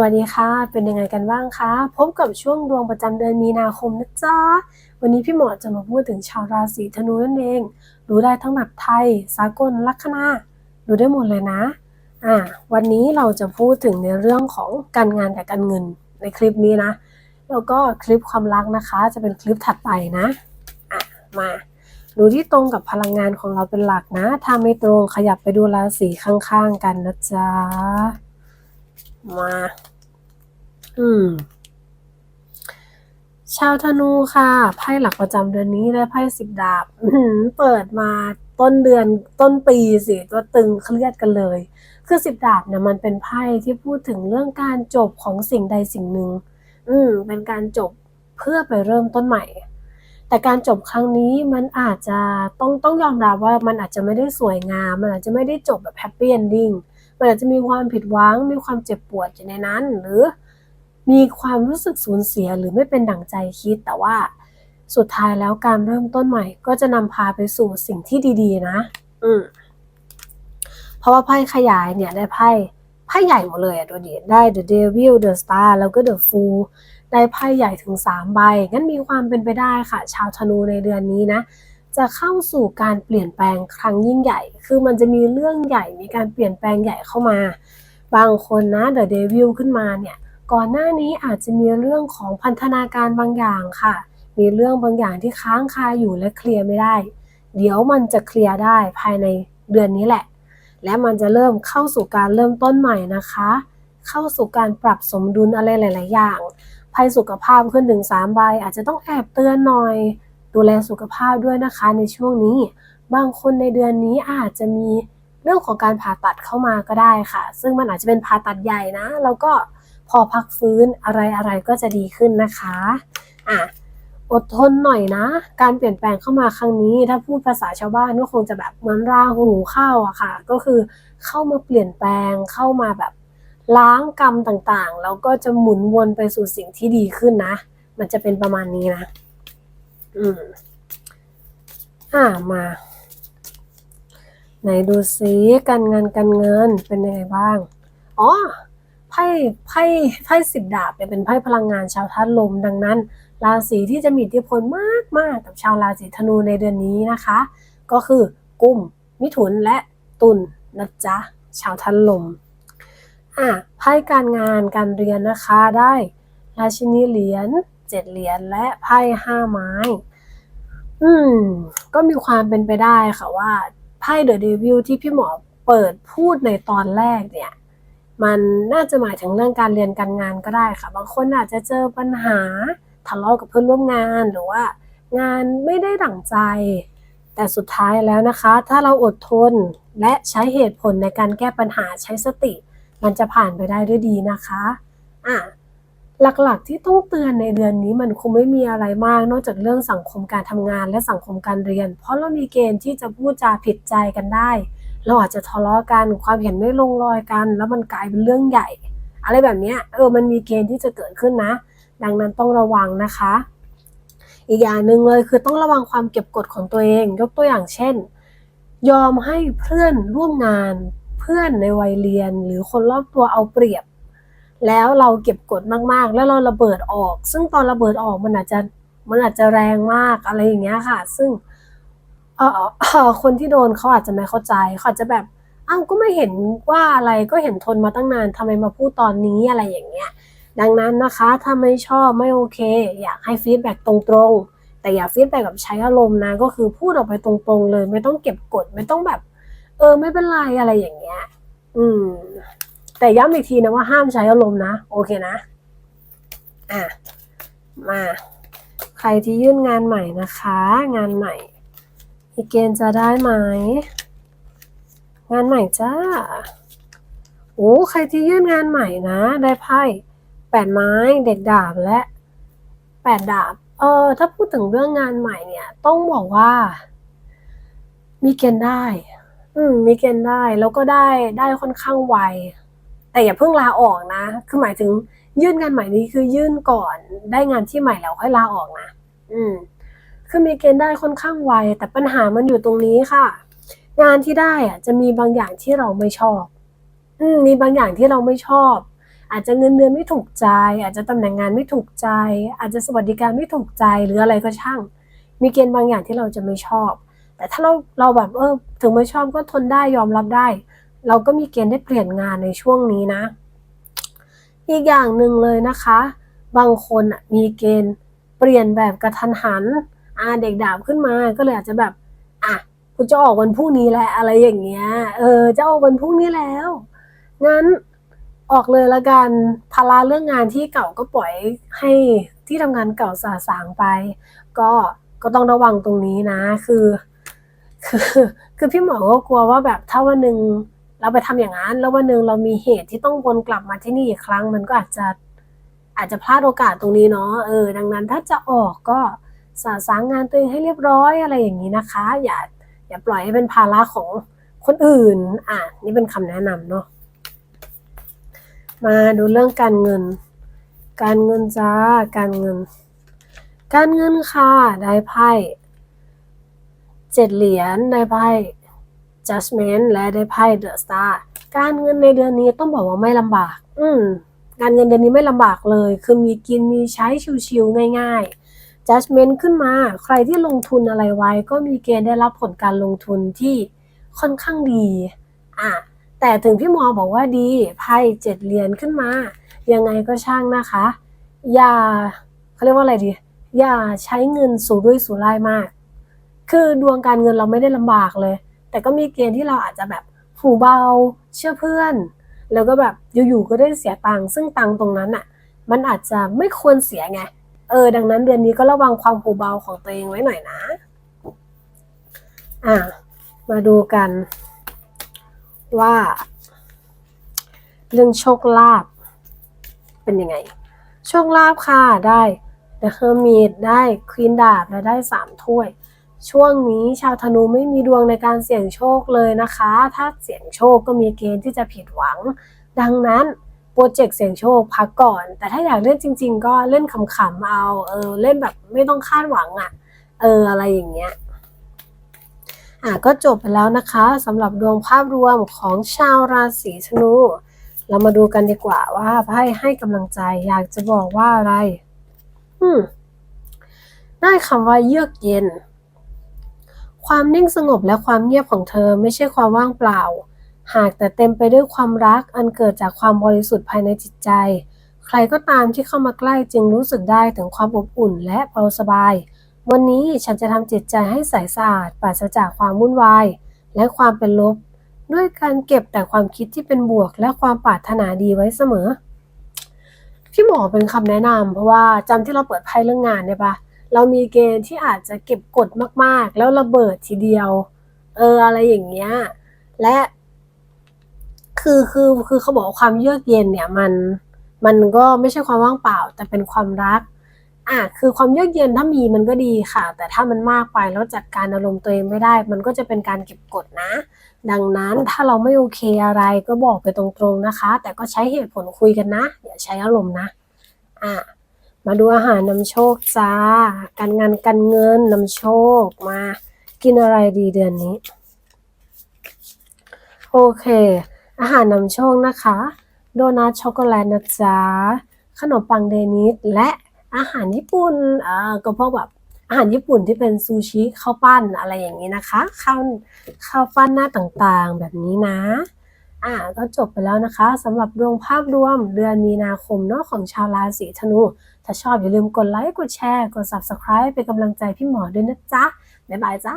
วัสดีค่ะ เป็นยังไงกันบ้างคะ พบกับช่วงดวงประจำเดือนมีนาคมนะจ๊ะ วันนี้พี่หมอจะมาพูดถึงชาวราศีธนูนั่นเอง ดูได้ทั้งแบบไทย สากล ลัคนา ดูได้หมดเลยนะ อ่า วันนี้เราจะพูดถึงในเรื่องของการงานกับการเงินในคลิปนี้นะ แล้วก็คลิปความรักนะคะ จะเป็นคลิปถัดไปนะ อะ มา ดูที่ตรงกับพลังงานของเราเป็นหลักนะ ถ้าไม่ตรงขยับไปดูราศีข้างๆกันนะจ๊ะ มา อืม ชาวธนูค่ะ ไพ่หลักประจำเดือนนี้ได้ไพ่สิบดาบเปิดมาต้นเดือนต้นปีสิก็ตึงเครียดกันเลย คือสิบดาบเนี่ยมันเป็นไพ่ที่พูดถึงเรื่องการจบของสิ่งใดสิ่งหนึ่ง อืม เป็นการจบเพื่อไปเริ่มต้นใหม่ แต่การจบครั้งนี้มันอาจจะต้องต้องยอมรับว่ามันอาจจะไม่ได้สวยงาม มันอาจจะไม่ได้จบแบบแฮปปี้เอนดิ้ง มันอาจจะมีความผิดหวัง มีความเจ็บปวดอยู่ในนั้น หรือมีความรู้สึกสูญเสียหรือไม่เป็นดั่งใจคิด แต่ว่าสุดท้ายแล้วการเริ่มต้นใหม่ ก็จะนำพาไปสู่สิ่งที่ดี ๆ นะ อืมเพราะว่าไพ่ขยายเนี่ยได้ไพ่ไพ่ใหญ่หมดเลยอะตัวนี้ได้ The Devil The Star แล้วก็ The Fool ได้ไพ่ใหญ่ถึง 3 ใบ งั้นมีความเป็นไปได้ค่ะ ชาวธนูในเดือนนี้นะ จะเข้าสู่การเปลี่ยนแปลงครั้งยิ่งใหญ่ คือมันจะมีเรื่องใหญ่มีการเปลี่ยนแปลงใหญ่เข้ามา บางคนนะ The Devil ขึ้นมาเนี่ยก่อนหน้านี้อาจจะมีเรื่องของพันธนาการบางอย่างค่ะ มีเรื่องบางอย่างที่ค้างคาอยู่และเคลียร์ไม่ได้ เดี๋ยวมันจะเคลียร์ได้ภายในเดือนนี้แหละ และมันจะเริ่มเข้าสู่การเริ่มต้นใหม่นะคะ เข้าสู่การปรับสมดุลอะไรหลาย ๆ อย่างภัยสุขภาพขึ้นถึง3ใบอาจจะต้องแอบเตือนหน่อย ดูแลสุขภาพด้วยนะคะในช่วงนี้ บางคนในเดือนนี้อาจจะมีเรื่องของการผ่าตัดเข้ามาก็ได้ค่ะ ซึ่งมันอาจจะเป็นผ่าตัดใหญ่นะ แล้วก็พอพักฟื้นอะไรอะไรก็จะดีขึ้นนะคะอะอดทนหน่อยนะ การเปลี่ยนแปลงเข้ามาครั้งนี้ ถ้าพูดภาษาชาวบ้านก็คงจะแบบเหมือนราหูเข้าอะค่ะ ก็คือเข้ามาเปลี่ยนแปลงเข้ามาแบบล้างกรรมต่างๆ แล้วก็จะหมุนวนไปสู่สิ่งที่ดีขึ้นนะ มันจะเป็นประมาณนี้นะ อืมอ่ามา ไหนดูซิการงานการเงินเป็นยังไงบ้าง อ๋อไพ่ไพ่ไพ่สิบดาบเนี่ยเป็นไพ่พลังงานชาวธาตุลมดังนั้น ราศีที่จะมีอิทธิพลมากมากกับชาวราศีธนูในเดือนนี้นะคะ ก็คือกุมมิถุนและตุลนะจ๊ะชาวธาตุลมอะไพ่การงานการเรียนนะคะได้ราชินีเหรียญ เจ็ดเหรียญและไพ่ห้าไม้ อืม ก็มีความเป็นไปได้ค่ะว่าไพ่เดอะเดวิลที่พี่หมอเปิดพูดในตอนแรกเนี่ย มันน่าจะหมายถึงเรื่องการเรียนการงานก็ได้ค่ะ บางคนอาจจะเจอปัญหาทะเลาะกับเพื่อนร่วมงานหรือว่า งานไม่ได้ดั่งใจ แต่สุดท้ายแล้วนะคะ ถ้าเราอดทนและใช้เหตุผลในการแก้ปัญหาใช้สติ มันจะผ่านไปได้ด้วยดีนะคะ อะ หลักๆ ที่ต้องเตือนในเดือนนี้มันคงไม่มีอะไรมาก นอกจากเรื่องสังคมการทำงานและสังคมการเรียน เพราะเรามีเกณฑ์ที่จะพูดจาผิดใจกันได้ เราอาจจะทะเลาะกันความเห็นไม่ลงรอยกัน แล้วมันกลายเป็นเรื่องใหญ่ อะไรแบบนี้เออมันมีเกณฑ์ที่จะเกิดขึ้นนะ ดังนั้นต้องระวังนะคะ อีกอย่างหนึ่งเลยคือต้องระวังความเก็บกดของตัวเอง ยกตัวอย่างเช่น ยอมให้เพื่อนร่วมงาน เพื่อนในวัยเรียน หรือคนรอบตัวเอาเปรียบ แล้วเราเก็บกดมากๆ แล้วเราระเบิดออก ซึ่งตอนระเบิดออกมันอาจจะมันอาจจะแรงมากอะไรอย่างเงี้ยค่ะ ซึ่งเออคนที่โดนเขาอาจจะไม่เข้าใจเขาอาจจะแบบอ้าวก็ไม่เห็นว่าอะไรก็เห็นทนมาตั้งนานทำไมมาพูดตอนนี้อะไรอย่างเงี้ย ดังนั้นนะคะถ้าไม่ชอบไม่โอเค อยากให้ฟีดแบ็กตรงๆ แต่อย่าฟีดแบ็กแบบใช้อารมณ์นะก็คือพูดออกไปตรงๆเลย ไม่ต้องเก็บกดไม่ต้องแบบ เออไม่เป็นไรอะไรอย่างเงี้ย อืม แต่ย้ำอีกทีนะว่าห้ามใช้อารมณ์นะ โอเคนะ อะ มา ใครที่ยื่นงานใหม่นะคะ งานใหม่มีเกณฑ์จะได้ไหม งานใหม่จ้า โอ้ใครที่ยื่นงานใหม่นะ ได้ไพ่แปดไม้ เด็กดาบและแปดดาบ เออ ถ้าพูดถึงเรื่องงานใหม่เนี่ย ต้องบอกว่า มีเกณฑ์ได้ อืม มีเกณฑ์ได้ แล้วก็ได้ ได้ค่อนข้างไว แต่อย่าเพิ่งลาออกนะ คือหมายถึงยื่นงานใหม่นี้คือยื่นก่อนได้งานที่ใหม่แล้วค่อยลาออกนะ อืม คือมีเกณฑ์ได้ค่อนข้างไว แต่ปัญหามันอยู่ตรงนี้ค่ะ งานที่ได้อะจะมีบางอย่างที่เราไม่ชอบ อืม มีบางอย่างที่เราไม่ชอบ อาจจะเงินเดือนไม่ถูกใจ อาจจะตำแหน่งงานไม่ถูกใจ อาจจะสวัสดิการไม่ถูกใจหรืออะไรก็ช่าง มีเกณฑ์บางอย่างที่เราจะไม่ชอบ แต่ถ้าเราเราแบบเออถึงไม่ชอบก็ทนได้ยอมรับได้ เราก็มีเกณฑ์ได้เปลี่ยนงานในช่วงนี้นะ อีกอย่างหนึ่งเลยนะคะ บางคนมีเกณฑ์เปลี่ยนแบบกระทันหันอาเด็กดาบขึ้นมาก็เลยอาจจะแบบอะกูจะออกวันพรุ่งนี้แหละอะไรอย่างเงี้ย เออจะออกวันพรุ่งนี้แล้ว งั้นออกเลยละกันภาระเรื่องงานที่เก่าก็ปล่อยให้ที่ทำงานเก่าสาสางไป ก็ก็ต้องระวังตรงนี้นะ คือ คือ คือพี่หมอก็กลัวว่าแบบถ้าวันหนึ่ง เราไปทำอย่างนั้นแล้ววันหนึ่งเรามีเหตุที่ต้องวนกลับมาที่นี่อีกครั้ง มันก็อาจจะอาจจะพลาดโอกาสตรงนี้เนาะเออ ดังนั้นถ้าจะออกก็สาสางงานตัวเองให้เรียบร้อยอะไรอย่างนี้นะคะ อย่าอย่าปล่อยให้เป็นภาระของคนอื่น อะนี่เป็นคำแนะนำเนาะมาดูเรื่องการเงิน การเงินจ้าการเงิน การเงินค่ะได้ไพ่เจ็ดเหรียญได้ไพ่ judgment และได้ไพ่ the star การเงินในเดือนนี้ต้องบอกว่าไม่ลำบาก อืมการเงินเดือนนี้ไม่ลำบากเลย คือมีกินมีใช้ชิวๆง่าย ๆ judgment ขึ้นมา ใครที่ลงทุนอะไรไว้ ก็มีเกณฑ์ได้รับผลการลงทุนที่ค่อนข้างดี อะ แต่ถึงพี่มอบอกว่าดี ไพ่เจ็ดเหรียญขึ้นมา ยังไงก็ช่างนะคะ อย่าเขาเรียกว่าอะไรดี อย่าใช้เงินสู่ด้วยสู่ร่ายมาก คือดวงการเงินเราไม่ได้ลำบากเลย แต่ก็มีเกณฑ์ที่เราอาจจะแบบหูเบาเชื่อเพื่อน แล้วก็แบบอยู่ๆก็ได้เสียตังค์ซึ่งตังค์ตรงนั้นอะ มันอาจจะไม่ควรเสียไงเออ ดังนั้นเดือนนี้ก็ระวังความหูเบาของตัวเองไว้หน่อยนะ อะมาดูกัน ว่า เรื่องโชคลาภเป็นยังไง โชคลาภค่ะได้ The Hermit ได้ควีนดาบและได้สามถ้วย ช่วงนี้ชาวธนูไม่มีดวงในการเสี่ยงโชคเลยนะคะ ถ้าเสี่ยงโชคก็มีเกณฑ์ที่จะผิดหวัง ดังนั้นโปรเจกต์เสี่ยงโชคพักก่อน แต่ถ้าอยากเล่นจริง ๆ ก็เล่นขำๆเอา เออเล่นแบบไม่ต้องคาดหวังอะ่ะ เอออะไรอย่างเงี้ย อะก็จบไปแล้วนะคะสำหรับดวงภาพรวมของชาวราศีธนู เรามาดูกันดีกว่าว่าไพ่ให้กำลังใจอยากจะบอกว่าอะไร อืมได้คำว่าเยือกเย็น ความนิ่งสงบและความเงียบของเธอไม่ใช่ความว่างเปล่า หากแต่เต็มไปด้วยความรักอันเกิดจากความบริสุทธิ์ภายในจิตใจ ใครก็ตามที่เข้ามาใกล้จึงรู้สึกได้ถึงความอบอุ่นและเบาสบาย วันนี้ฉันจะทำจิตใจให้ใสสะอาดปราศจากความวุ่นวาย และความเป็นลบ ด้วยการเก็บแต่ความคิดที่เป็นบวก และความปรารถนาดีไว้เสมอพี่หมอเป็นคำแนะนำเพราะว่าจำที่เราเปิดไพ่เรื่องงานได้ปะ เรามีเกณฑ์ที่อาจจะเก็บกดมากๆ แล้วระเบิดทีเดียว เอออะไรอย่างเงี้ย และคือคือคือเขาบอกความเยือกเย็นเนี่ยมันมันก็ไม่ใช่ความว่างเปล่า แต่เป็นความรักอะคือความเยือกเย็นถ้ามีมันก็ดีค่ะ แต่ถ้ามันมากไปแล้วจัดการอารมณ์ตัวเองไม่ได้ มันก็จะเป็นการเก็บกดนะ ดังนั้นถ้าเราไม่โอเคอะไรก็บอกไปตรงๆนะคะ แต่ก็ใช้เหตุผลคุยกันนะอย่าใช้อารมณ์นะอะ มาดูอาหารนำโชคจ้า การงานการเงินนำโชคมา กินอะไรดีเดือนนี้ โอเค อาหารนำโชคนะคะ โดนัทช็อกโกแลตนะจ๊ะขนมปังเดนิสและอาหารญี่ปุ่นอ่าก็พวกแบบอาหารญี่ปุ่นที่เป็นซูชิข้าวปั้นอะไรอย่างนี้นะคะข้าวข้าวปั้นหน้าต่างๆแบบนี้นะ อ่าก็จบไปแล้วนะคะสำหรับดวงภาพรวมเดือนมีนาคมเนาะของชาวราศีธนู ถ้าชอบอย่าลืมกดไลค์กดแชร์ กด Subscribe เป็นกำลังใจพี่หมอด้วยนะจ๊ะ บ๊ายบายจ้า